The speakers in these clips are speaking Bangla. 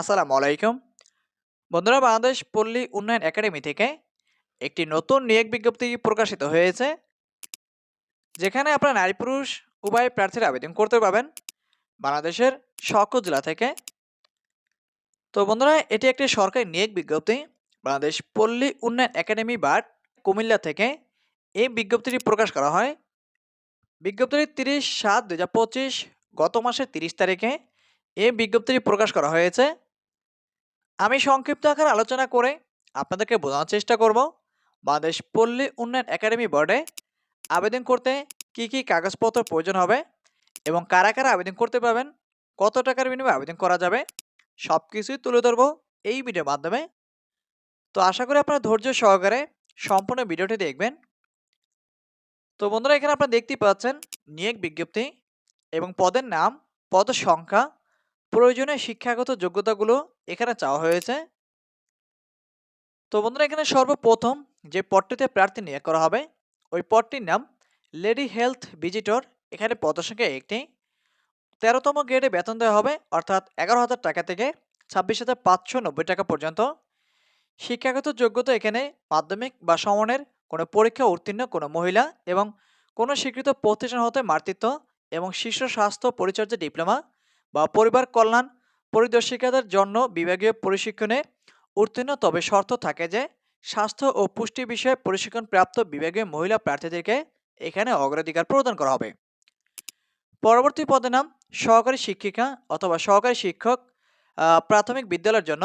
আসসালামু আলাইকুম। বন্ধুরা, বাংলাদেশ পল্লী উন্নয়ন একাডেমি থেকে একটি নতুন নিয়োগ বিজ্ঞপ্তি প্রকাশিত হয়েছে, যেখানে আপনারা নারী পুরুষ, উভয় প্রার্থীরা আবেদন করতে পারবেন বাংলাদেশের সকল জেলা থেকে। তো বন্ধুরা, এটি একটি সরকারি নিয়োগ বিজ্ঞপ্তি। বাংলাদেশ পল্লী উন্নয়ন একাডেমি বাট কুমিল্লা থেকে এই বিজ্ঞপ্তিটি প্রকাশ করা হয়। বিজ্ঞপ্তিটি তিরিশ সাত দু গত মাসের তিরিশ তারিখে এই বিজ্ঞপ্তিটি প্রকাশ করা হয়েছে। আমি সংক্ষিপ্ত আকারে আলোচনা করে আপনাদেরকে বোঝানোর চেষ্টা করব। বাংলাদেশ পল্লী উন্নয়ন একাডেমি বোর্ডে আবেদন করতে কি কি কাগজপত্র প্রয়োজন হবে এবং কারা কারা আবেদন করতে পারবেন, কত টাকার বিনিময়ে আবেদন করা যাবে সব কিছুই তুলে ধরবো এই ভিডিওর মাধ্যমে। তো আশা করি আপনারা ধৈর্য সহকারে সম্পূর্ণ ভিডিওটি দেখবেন। তো বন্ধুরা, এখানে আপনারা দেখতেই পাচ্ছেন নিয়োগ বিজ্ঞপ্তি এবং পদের নাম পদ সংখ্যা প্রয়োজনীয় শিক্ষাগত যোগ্যতাগুলো এখানে চাওয়া হয়েছে। তো বন্ধুরা, এখানে সর্বপ্রথম যে পদটিতে প্রার্থী নিয়োগ করা হবে, ওই পদটির নাম লেডি হেলথ ভিজিটর। এখানে পদসংখ্যা একটি। তেরোতম গ্রেডে বেতন দেওয়া হবে, অর্থাৎ এগারো হাজার টাকা থেকে ছাব্বিশ হাজার পাঁচশো নব্বই টাকা পর্যন্ত। শিক্ষাগত যোগ্যতা এখানে মাধ্যমিক বা সমনের কোনো পরীক্ষা উত্তীর্ণ কোনো মহিলা এবং কোনো স্বীকৃত প্রতিষ্ঠান হতে মাতৃত্ব এবং শিশু স্বাস্থ্য পরিচর্যা ডিপ্লোমা বা পরিবার কল্যাণ পরিদর্শিকাদের জন্য বিভাগীয় প্রশিক্ষণে উত্তীর্ণ। তবে শর্ত থাকে যে, স্বাস্থ্য ও পুষ্টি বিষয়ে প্রশিক্ষণ প্রাপ্ত বিভাগীয় মহিলা প্রার্থীদেরকে এখানে অগ্রাধিকার প্রদান করা হবে। পরবর্তী পদের নাম সহকারী শিক্ষিকা অথবা সহকারী শিক্ষক প্রাথমিক বিদ্যালয়ের জন্য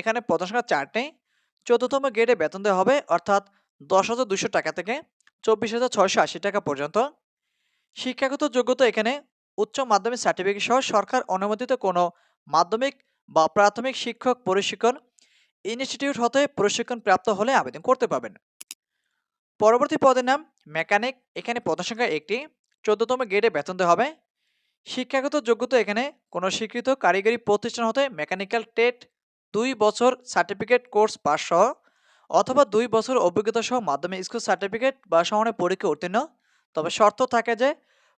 এখানে পদসংখ্যা চারটে, চতুর্থম গ্রেডে বেতন দেওয়া হবে, অর্থাৎ দশ হাজার দুশো টাকা থেকে চব্বিশ হাজার ছয়শো আশি টাকা পর্যন্ত। শিক্ষাগত যোগ্যতা এখানে উচ্চ মাধ্যমিক সার্টিফিকেট সহ সরকার অনুমোদিত কোনো মাধ্যমিক বা প্রাথমিক শিক্ষক প্রশিক্ষণ ইনস্টিটিউট হতে প্রশিক্ষণ প্রাপ্ত হলে আবেদন করতে পারবেন। পরবর্তী পদের নাম মেকানিক এখানে পদসংখ্যা একটি। চোদ্দতম গ্রেডে বেতন দেওয়া হবে। শিক্ষাগত যোগ্যতা এখানে কোনো স্বীকৃত কারিগরি প্রতিষ্ঠান হতে মেকানিক্যাল টেট দুই বছর সার্টিফিকেট কোর্স পাস সহ অথবা দুই বছর অভিজ্ঞতা সহ মাধ্যমিক স্কুল সার্টিফিকেট বা সমানের পরীক্ষা উত্তীর্ণ। তবে শর্ত থাকে যে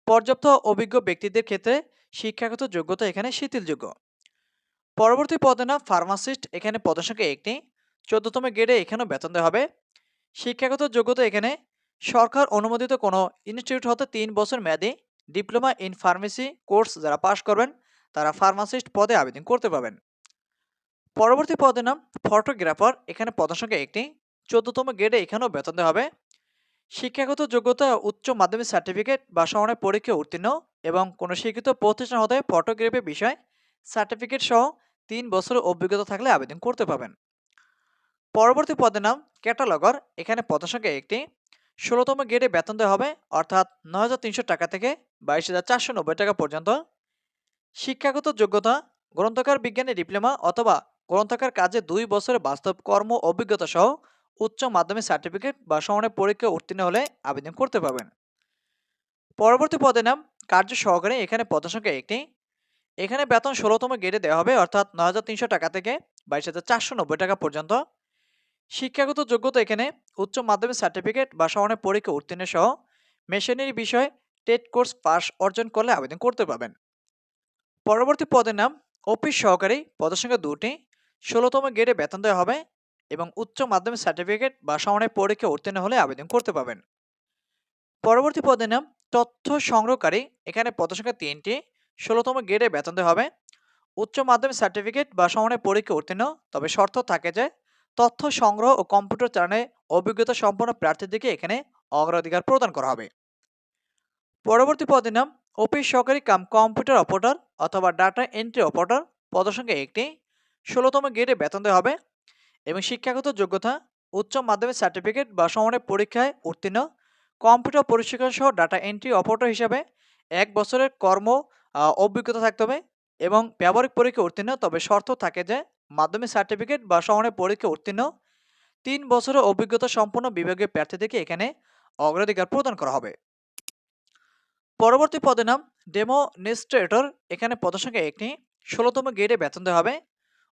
পর্যাপ্ত অভিজ্ঞ ব্যক্তিদের ক্ষেত্রে শিক্ষাগত যোগ্যতা এখানে শিথিলযোগ্য। পরবর্তী পদের নাম ফার্মাসিস্ট, এখানে পদসংখ্যা একটি। চোদ্দতম গ্রেডে এখানেও বেতন দেওয়া হবে। শিক্ষাগত যোগ্যতা এখানে সরকার অনুমোদিত কোনো ইনস্টিটিউট হতে তিন বছর মেয়াদী ডিপ্লোমা ইন ফার্মেসি কোর্স যারা পাশ করবেন, তারা ফার্মাসিস্ট পদে আবেদন করতে পারবেন। পরবর্তী পদের নাম ফটোগ্রাফার, এখানে পদসংখ্যা একটি। চোদ্দতম গ্রেডে এখানেও বেতন দেওয়া হবে। শিক্ষাগত যোগ্যতা, উচ্চ মাধ্যমিক সার্টিফিকেট বা সমানের পরীক্ষা উত্তীর্ণ এবং কোনো স্বীকৃত প্রতিষ্ঠান হতে ফটোগ্রাফি বিষয় সার্টিফিকেট সহ তিন বছরের অভিজ্ঞতা থাকলে আবেদন করতে পারবেন। পরবর্তী পদের নাম ক্যাটালগর। এখানে পদসংখ্যা একটি ষোলোতম গ্রেডে বেতন দেওয়া হবে, অর্থাৎ নয় হাজার তিনশো টাকা থেকে বাইশ হাজার টাকা পর্যন্ত। শিক্ষাগত যোগ্যতা, গ্রন্থকার বিজ্ঞানে ডিপ্লোমা অথবা গ্রন্থকার কাজে দুই বছরের বাস্তব কর্ম অভিজ্ঞতা সহ উচ্চ মাধ্যমিক সার্টিফিকেট বা সমানের পরীক্ষা উত্তীর্ণ হলে আবেদন করতে পারবেন। পরবর্তী পদের নাম, কার্য সহকারী এখানে পদসংখ্যা একটি। এখানে বেতন ষোলোতম গ্রেডে দেওয়া হবে, অর্থাৎ তিনশো টাকা থেকে বাইশ হাজার টাকা পর্যন্ত। শিক্ষাগত যোগ্যতা এখানে, উচ্চ মাধ্যমিক সার্টিফিকেট বা সমানের পরীক্ষা উত্তীর্ণ সহ মেশিনারি বিষয়ে টেট কোর্স পাস অর্জন করলে আবেদন করতে পারবেন। পরবর্তী পদের নাম অফিস সহকারী পদসংখ্যা দুটি। ষোলোতম গ্রেডে বেতন দেওয়া হবে এবং উচ্চ মাধ্যমিক সার্টিফিকেট বা সমানের পরীক্ষা উত্তীর্ণ হলে আবেদন করতে পারবেন। পরবর্তী পদের নাম, তথ্য সংগ্রহকারী। এখানে পদসংখ্যা তিনটি, ষোলোতম গ্রেডে বেতন দেওয়া হবে। উচ্চ মাধ্যমিক সার্টিফিকেট বা সমানের পরীক্ষা উত্তীর্ণ, তবে শর্ত থাকে যে, তথ্য সংগ্রহ ও কম্পিউটার চালানে অভিজ্ঞতা সম্পন্ন প্রার্থীদেরকে এখানে অগ্রাধিকার প্রদান করা হবে। পরবর্তী পদের নাম, অফিস সহকারী কাম কম্পিউটার অপারেটর অথবা ডাটা এন্ট্রি অপারেটর। পদসংখ্যা একটি, ষোলোতম গ্রেডে বেতন দেওয়া হবে। এবং শিক্ষাগত যোগ্যতা, উচ্চ মাধ্যমিক সার্টিফিকেট বা সমানের পরীক্ষায় উত্তীর্ণ। কম্পিউটার পরিশিক্ষণ সহ ডাটা এন্ট্রি অপারেটর হিসাবে এক বছরের কর্ম অভিজ্ঞতা থাকতে হবে এবং ব্যবহারিক পরীক্ষা উত্তীর্ণ, তবে শর্ত থাকে যে মাধ্যমিক সার্টিফিকেট বা সমানের পরীক্ষা উত্তীর্ণ। তিন বছরের অভিজ্ঞতা সম্পন্ন বিভাগীয় প্রার্থীদেরকে এখানে অগ্রাধিকার প্রদান করা হবে। পরবর্তী পদের নাম ডেমোনিস্ট্রেটর এখানে পদসংখ্যা একটি। ষোলোতম গ্রেডে বেতন দেওয়া হবে।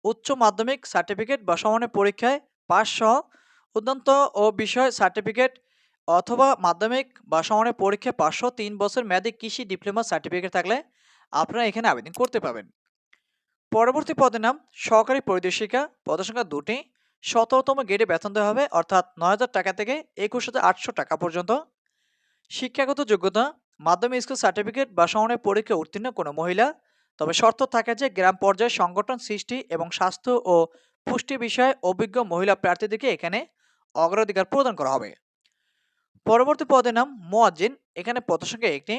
উচ্চ মাধ্যমিক সার্টিফিকেট বা সমানের পরীক্ষায় পাস সহ উদ্যন্ত ও বিষয় সার্টিফিকেট অথবা মাধ্যমিক বা সমানের পরীক্ষায় পাঁচশো তিন বছর মেয়াদী কৃষি ডিপ্লোমা সার্টিফিকেট থাকলে আপনারা এখানে আবেদন করতে পারবেন। পরবর্তী পদের নাম সহকারী পরিদর্শিকা। পদসংখ্যা দুটি। সতেরোতম গেটে বেতন দেওয়া হবে, অর্থাৎ নয় হাজার টাকা থেকে একুশ হাজার আটশো টাকা পর্যন্ত। শিক্ষাগত যোগ্যতা, মাধ্যমিক স্কুল সার্টিফিকেট বা সমানের পরীক্ষা উত্তীর্ণ কোনো মহিলা তবে শর্ত থাকে যে গ্রাম পর্যায়ে সংগঠন সৃষ্টি এবং স্বাস্থ্য ও পুষ্টি বিষয়ে অভিজ্ঞ মহিলা প্রার্থীদেরকে এখানে অগ্রাধিকার প্রদান করা হবে। পরবর্তী পদের নাম মোয়াজ্জিন। এখানে পদসংখ্যা একটি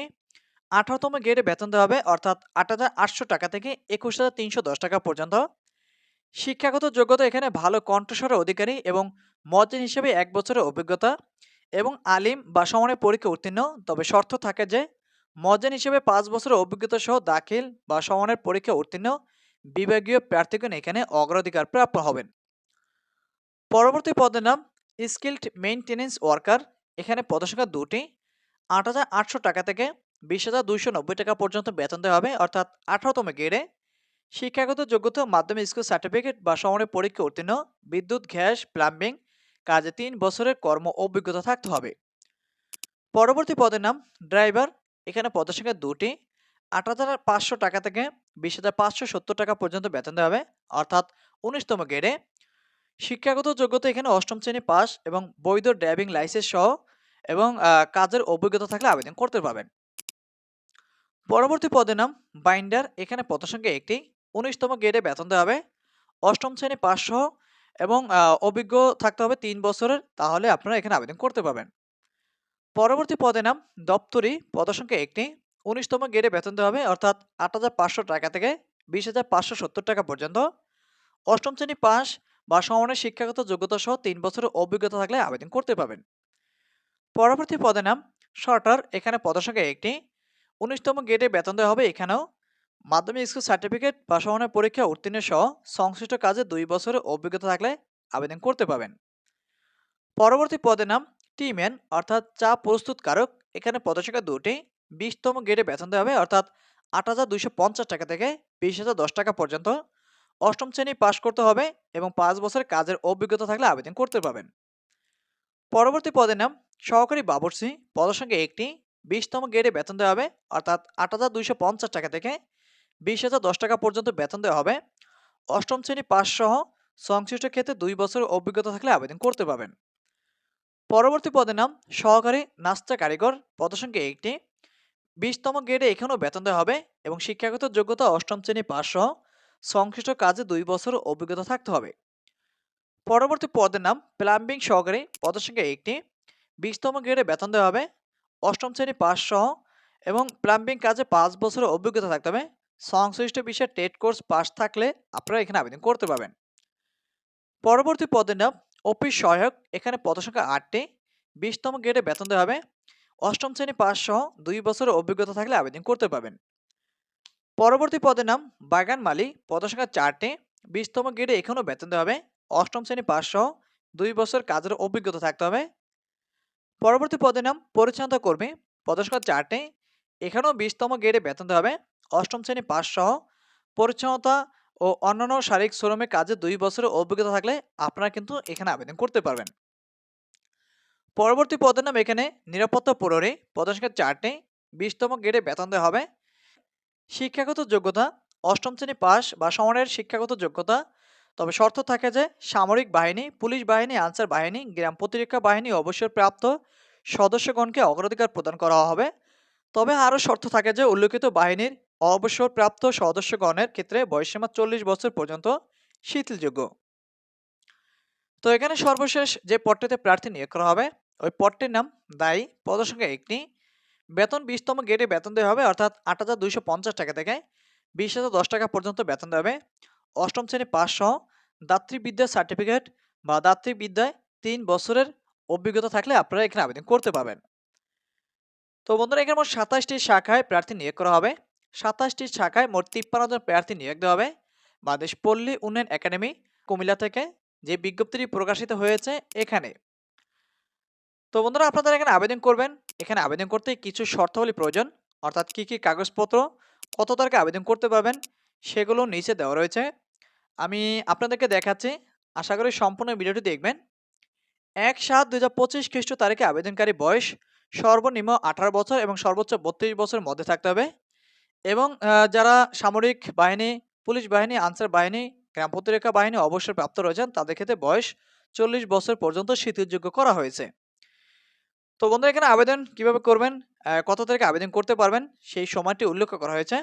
আঠারোতম গেটে বেতন দেওয়া হবে, অর্থাৎ আট হাজার আটশো টাকা থেকে একুশ হাজার তিনশো দশ টাকা পর্যন্ত। শিক্ষাগত যোগ্যতা এখানে ভালো কণ্ঠস্বরের অধিকারী এবং মজ্জিন হিসেবে এক বছরের অভিজ্ঞতা এবং আলিম বা সমানের পরীক্ষা উত্তীর্ণ। তবে শর্ত থাকে যে মজ্জিন হিসেবে পাঁচ বছরের অভিজ্ঞতা সহ দাখিল বা সমানের পরীক্ষা উত্তীর্ণ বিভাগীয় প্রার্থীগণ এখানে অগ্রাধিকার প্রাপ্য হবেন। পরবর্তী পদের নাম স্কিল্ড মেইনটেনেন্স ওয়ার্কার। এখানে পদসংখ্যা দুটি। আট হাজার আটশো টাকা থেকে বিশ হাজার দুইশো নব্বই টাকা পর্যন্ত বেতন দেওয়া হবে, অর্থাৎ আঠারোতম গেড়ে শিক্ষাগত যোগ্যতা মাধ্যমিক স্কুল সার্টিফিকেট বা সমানের পরীক্ষা উত্তীর্ণ বিদ্যুৎ, গ্যাস, প্লাম্বিং কাজে তিন বছরের কর্ম অভিজ্ঞতা থাকতে হবে। পরবর্তী পদের নাম ড্রাইভার। এখানে পদসংখ্যা দুটি। আট হাজার পাঁচশো টাকা থেকে বিশ হাজার পাঁচশো সত্তর টাকা পর্যন্ত বেতন দেওয়া হবে। অর্থাৎ উনিশতম গেড়ে শিক্ষাগত যোগ্যতা এখানে অষ্টম শ্রেণি পাস এবং বৈধ ড্রাইভিং লাইসেন্স সহ এবং কাজের অভিজ্ঞতা থাকলে আবেদন করতে পারবেন। পরবর্তী পদের নাম বাইন্ডার এখানে পদসংখ্যা একটি উনিশতম গ্রেডে বেতন দেওয়া হবে। অষ্টম শ্রেণি পাস সহ এবং অভিজ্ঞ থাকতে হবে তিন বছরের। তাহলে আপনারা এখানে আবেদন করতে পারবেন। পরবর্তী পদের নাম দপ্তরি। পদসংখ্যা একটি। উনিশতম গ্রেডে বেতন দেওয়া হবে, অর্থাৎ আট হাজার পাঁচশো টাকা থেকে বিশ হাজার পাঁচশো সত্তর টাকা পর্যন্ত। অষ্টম শ্রেণি পাস বা সমানের শিক্ষাগত যোগ্যতা সহ তিন বছরের অভিজ্ঞতা থাকলে আবেদন করতে পারবেন। পরবর্তী পদের নাম শর্টার এখানে পদসংখ্যা একটি। উনিশতম গেটে বেতন দেওয়া হবে এখানেও। মাধ্যমিক স্কুল সার্টিফিকেট বা সমানের পরীক্ষা উত্তীর্ণ সহ সংশ্লিষ্ট কাজে দুই বছরের অভিজ্ঞতা থাকলে আবেদন করতে পারবেন। পরবর্তী পদের নাম টিম্যান অর্থাৎ চা প্রস্তুতকারক এখানে পদসংখ্যা দুটি, বিশতম গেটে বেতন দেওয়া হবে, অর্থাৎ আট হাজার দুইশো পঞ্চাশ টাকা থেকে বিশ হাজার দশ টাকা পর্যন্ত। অষ্টম শ্রেণি পাশ করতে হবে এবং পাঁচ বছরের কাজের অভিজ্ঞতা থাকলে আবেদন করতে পারবেন। পরবর্তী পদের নাম সহকারী বাবরসি, পদসংখ্যা একটি, বিশতম গেটে বেতন দেওয়া হবে, অর্থাৎ আট হাজার দুইশো পঞ্চাশ টাকা থেকে বিশ হাজার দশ টাকা পর্যন্ত বেতন দেওয়া হবে। অষ্টম শ্রেণি পাস সহ সংশ্লিষ্ট ক্ষেত্রে দুই বছরের অভিজ্ঞতা থাকলে আবেদন করতে পারবেন। পরবর্তী পদের নাম সহকারী নাস্তা কারিগর। পদসংখ্যা একটি। বিশতম গ্রেডে এখানেও বেতন দেওয়া হবে এবং শিক্ষাগত যোগ্যতা অষ্টম শ্রেণি পাস সহ সংশ্লিষ্ট কাজে দুই বছর অভিজ্ঞতা থাকতে হবে। পরবর্তী পদের নাম প্লাম্বিং সহকারী। পদসংখ্যা একটি। বিশতম গ্রেডে বেতন দেওয়া হবে অষ্টম শ্রেণি পাস সহ এবং প্লাম্বিং কাজে পাঁচ বছরের অভিজ্ঞতা থাকতে হবে। সংশ্লিষ্ট বিষয়ে টেট কোর্স পাস থাকলে আপনারা এখানে আবেদন করতে পারবেন। পরবর্তী পদের নাম অফিস সহায়ক, এখানে পদসংখ্যা আটটি। বিশতম গ্রেডে বেতন দেওয়া হবে। অষ্টম শ্রেণি পাস সহ দুই বছরের অভিজ্ঞতা থাকলে আবেদন করতে পারবেন। পরবর্তী পদের নাম বাগান মালি পদসংখ্যা চারটি। বিশতম গ্রেডে এখানেও বেতন দেওয়া হবে। অষ্টম শ্রেণি পাস সহ দুই বছর কাজের অভিজ্ঞতা থাকতে হবে। পরবর্তী পদের নাম পরিচ্ছন্নতা কর্মী পদসংখ্যা চারটি। এখানেও বিশতম গ্রেডে বেতন দেওয়া হবে। অষ্টম শ্রেণি পাস সহ পরিচ্ছন্নতা ও অন্যান্য শারীরিক শ্রমে কাজে দুই বছরের অভিজ্ঞতা থাকলে আপনারা কিন্তু এখানে আবেদন করতে পারবেন। পরবর্তী পদের নাম এখানে নিরাপত্তা প্রহরী পদসংখ্যা চারটি, বিশতম গ্রেডে বেতন দেওয়া হবে। শিক্ষাগত যোগ্যতা, অষ্টম শ্রেণি পাস বা সমানের শিক্ষাগত যোগ্যতা, তবে শর্ত থাকে যে সামরিক বাহিনী, পুলিশ বাহিনী, আনসার বাহিনী, গ্রাম প্রতিরক্ষা বাহিনী, অবসরপ্রাপ্ত সদস্যগণকে অগ্রাধিকার প্রদান করা হবে। তবে আরও শর্ত থাকে যে উল্লেখিত বাহিনীর অবসরপ্রাপ্ত সদস্যগণের ক্ষেত্রে বয়সীমা চল্লিশ বছর পর্যন্ত শিথিলযোগ্য। তো এখানে সর্বশেষ যে পদটিতে প্রার্থী নিয়োগ করা হবে, ওই পদটির নাম দায়ী পদসংখ্যা একটি। বেতন বিশতম গেটে বেতন দেওয়া হবে, অর্থাৎ আট হাজার দুইশো পঞ্চাশ টাকা থেকে বিশ হাজার দশ টাকা পর্যন্ত বেতন দেওয়া হবে। অষ্টম শ্রেণি পাস সহ দাত্রীবিদ্যা সার্টিফিকেট বা দাত্রীবিদ্যায় তিন বছরের অভিজ্ঞতা থাকলে আপনারা এখানে আবেদন করতে পারবেন। তো বন্ধুরা, এখানে মোট সাতাশটি শাখায় প্রার্থী নিয়োগ করা হবে। সাতাশটি শাখায় মোট তিপ্পান্ন জন প্রার্থী নিয়োগ দেওয়া হবে। বাংলাদেশ পল্লী উন্নয়ন একাডেমি, কুমিল্লা থেকে যে বিজ্ঞপ্তিটি প্রকাশিত হয়েছে এখানে। তো বন্ধুরা আপনারা এখানে আবেদন করবেন। এখানে আবেদন করতে কিছু শর্তাবলী প্রয়োজন। অর্থাৎ কি কি কাগজপত্র, কত তারিখে আবেদন করতে পারবেন, সেগুলো নিচে দেওয়া রয়েছে। আমি আপনাদেরকে দেখাচ্ছি। আশা করি সম্পূর্ণ ভিডিওটি দেখবেন। এক সাত দুই হাজার পঁচিশ খ্রিস্ট তারিখে আবেদনকারী বয়স সর্বনিম্ন আঠারো বছর এবং সর্বোচ্চ বত্রিশ বছরের মধ্যে থাকতে হবে। এবং যারা সামরিক বাহিনী, পুলিশ বাহিনী, আনসার বাহিনী গ্রাম প্রতিরক্ষা বাহিনী অবসর প্রাপ্ত রয়েছেন, তাদের ক্ষেত্রে বয়স চল্লিশ বছর পর্যন্ত শিথিলযোগ্য করা হয়েছে। তো বন্ধুরা, এখানে আবেদন কীভাবে করবেন? কত তারিখে আবেদন করতে পারবেন? সেই সময়টি উল্লেখ করা হয়েছে।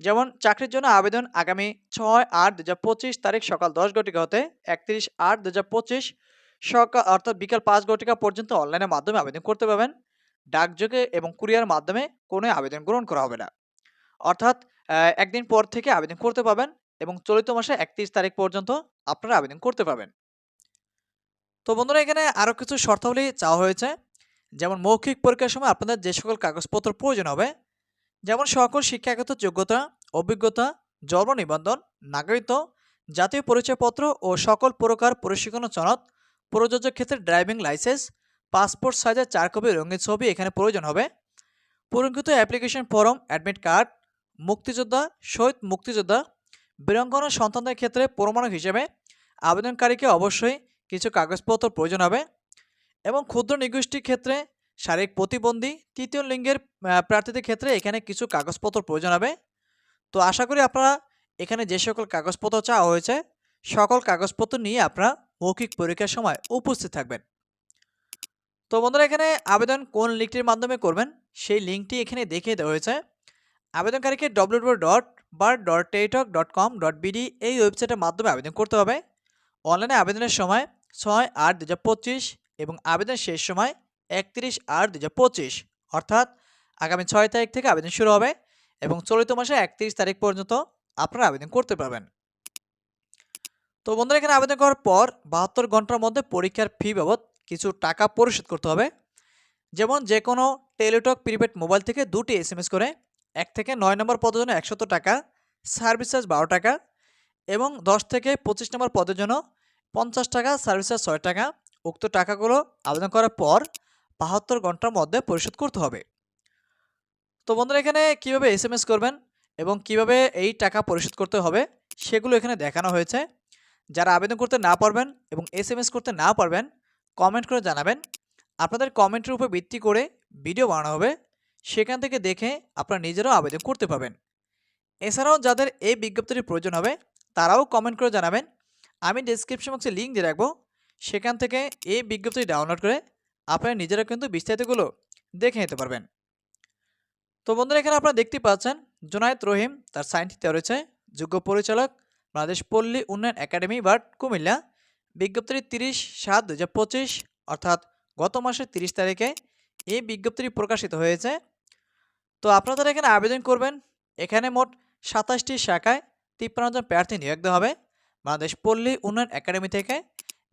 যেমন, চাকরির জন্য আবেদন আগামী ছয় আট দু তারিখ সকাল দশ ঘটিকা হতে একত্রিশ আট দু পঁচিশ সকাল অর্থাৎ বিকাল পাঁচ ঘটিকা পর্যন্ত অনলাইনের মাধ্যমে আবেদন করতে পারবেন। ডাকযোগে এবং কুরিয়ার মাধ্যমে কোনো আবেদন গ্রহণ করা হবে না। অর্থাৎ একদিন পর থেকে আবেদন করতে পারবেন এবং চলিত মাসে একত্রিশ তারিখ পর্যন্ত আপনারা আবেদন করতে পারবেন। তো বন্ধুরা, এখানে আরও কিছু শর্তাবলী চাওয়া হয়েছে। যেমন মৌখিক পরীক্ষার সময় আপনাদের যে সকল কাগজপত্র প্রয়োজন হবে, যেমন সকল শিক্ষাগত যোগ্যতা, অভিজ্ঞতা, জন্ম নিবন্ধন, নাগরিকত্ব, জাতীয় পরিচয়পত্র ও সকল প্রকার প্রশিক্ষণ সনদ, প্রযোজ্য ক্ষেত্রে ড্রাইভিং লাইসেন্স, পাসপোর্ট সাইজের চার কপি রঙিন ছবি এখানে প্রয়োজন হবে পূরণকৃত অ্যাপ্লিকেশন ফর্ম, অ্যাডমিট কার্ড মুক্তিযোদ্ধা শহীদ মুক্তিযোদ্ধা বীরাঙ্গনা সন্তানদের ক্ষেত্রে প্রমাণক হিসেবে আবেদনকারীকে অবশ্যই কিছু কাগজপত্র প্রয়োজন হবে এবং ক্ষুদ্র নিগোষ্ঠীর ক্ষেত্রে শারীরিক প্রতিবন্ধী তৃতীয় লিঙ্গের প্রার্থীদের ক্ষেত্রে এখানে কিছু কাগজপত্র প্রয়োজন হবে। তো আশা করি আপনারা এখানে যে সকল কাগজপত্র চাওয়া হয়েছে, সকল কাগজপত্র নিয়ে আপনারা মৌখিক পরীক্ষার সময় উপস্থিত থাকবেন। তো বন্ধুরা, এখানে আবেদন কোন লিঙ্কটির মাধ্যমে করবেন, সেই লিঙ্কটি এখানে দেখিয়ে দেওয়া হয়েছে। আবেদনকারীকে ডব্লিউ ডট বার dot teletalk dot com dot BD এই ওয়েবসাইটের মাধ্যমে আবেদন করতে হবে। অনলাইনে আবেদনের সময় ছয় আট দু পঁচিশ এবং আবেদন শেষ সময় একত্রিশ আট দু পঁচিশ। অর্থাৎ আগামী ছয় তারিখ থেকে আবেদন শুরু হবে এবং চলিত মাসে একত্রিশ তারিখ পর্যন্ত আপনারা আবেদন করতে পারবেন। তো বন্ধুরা, এখানে আবেদন করার পর বাহাত্তর ঘণ্টার মধ্যে পরীক্ষার ফি বাবদ কিছু টাকা পরিশোধ করতে হবে। যেমন যে কোনো টেলিটক, প্রিপেড মোবাইল থেকে দুটি এস করে এক থেকে নয় নম্বর পদের জন্য একশত টাকা সার্ভিস চার্জ বারো টাকা এবং দশ থেকে পঁচিশ নম্বর পদের জন্য পঞ্চাশ টাকা সার্ভিস চার্জ ছয় টাকা। উক্ত টাকাগুলো আবেদন করার পর বাহাত্তর ঘণ্টার মধ্যে পরিশোধ করতে হবে। তো বন্ধুরা এখানে কীভাবে এস করবেন এবং কীভাবে এই টাকা পরিশোধ করতে হবে সেগুলো এখানে দেখানো হয়েছে। যারা আবেদন করতে না পারবেন এবং এস করতে না পারবেন কমেন্ট করে জানাবেন। আপনাদের কমেন্টের উপর ভিত্তি করে ভিডিও বানানো হবে। সেখান থেকে দেখে আপনারা নিজেরাও আবেদন করতে পারবেন। এছাড়াও যাদের এই বিজ্ঞপ্তির প্রয়োজন হবে, তারাও কমেন্ট করে জানাবেন। আমি ডিসক্রিপশন বক্সে লিঙ্ক দিয়ে রাখব। সেখান থেকে এই বিজ্ঞপ্তি ডাউনলোড করে আপনারা নিজেরা কিন্তু বিস্তারিতগুলো দেখে নিতে পারবেন। তো বন্ধুরা, এখানে আপনারা দেখতে পাচ্ছেন জোনায়েত রহিম, তার সাইনটিতে রয়েছে, যোগ্য পরিচালক, বাংলাদেশ পল্লী উন্নয়ন একাডেমি, বাট কুমিল্লা। বিজ্ঞপ্তিটি তিরিশ সাত দু অর্থাৎ গত মাসের তিরিশ তারিখে এই বিজ্ঞপ্তিটি প্রকাশিত হয়েছে। তো আপনারা এখানে আবেদন করবেন। এখানে মোট সাতাশটি শাখায় তিপ্পান্ন জন প্রার্থী নিয়োগ দেওয়া হবে। বাংলাদেশ পল্লী উন্নয়ন একাডেমি থেকে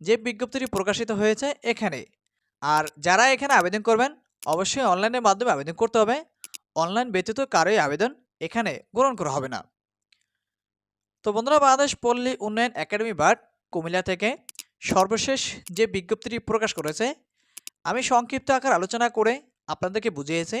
যে বিজ্ঞপ্তিটি প্রকাশিত হয়েছে এখানে। আর যারা এখানে আবেদন করবেন, অবশ্যই অনলাইনের মাধ্যমে আবেদন করতে হবে। অনলাইন ব্যতীত কারোই আবেদন এখানে গ্রহণ করা হবে না। তো বন্ধুরা, বাংলাদেশ পল্লী উন্নয়ন একাডেমি বাট কুমিল্লা থেকে সর্বশেষ যে বিজ্ঞপ্তিটি প্রকাশ করেছে, আমি সংক্ষিপ্ত আকার আলোচনা করে আপনাদেরকে বুঝিয়েছি।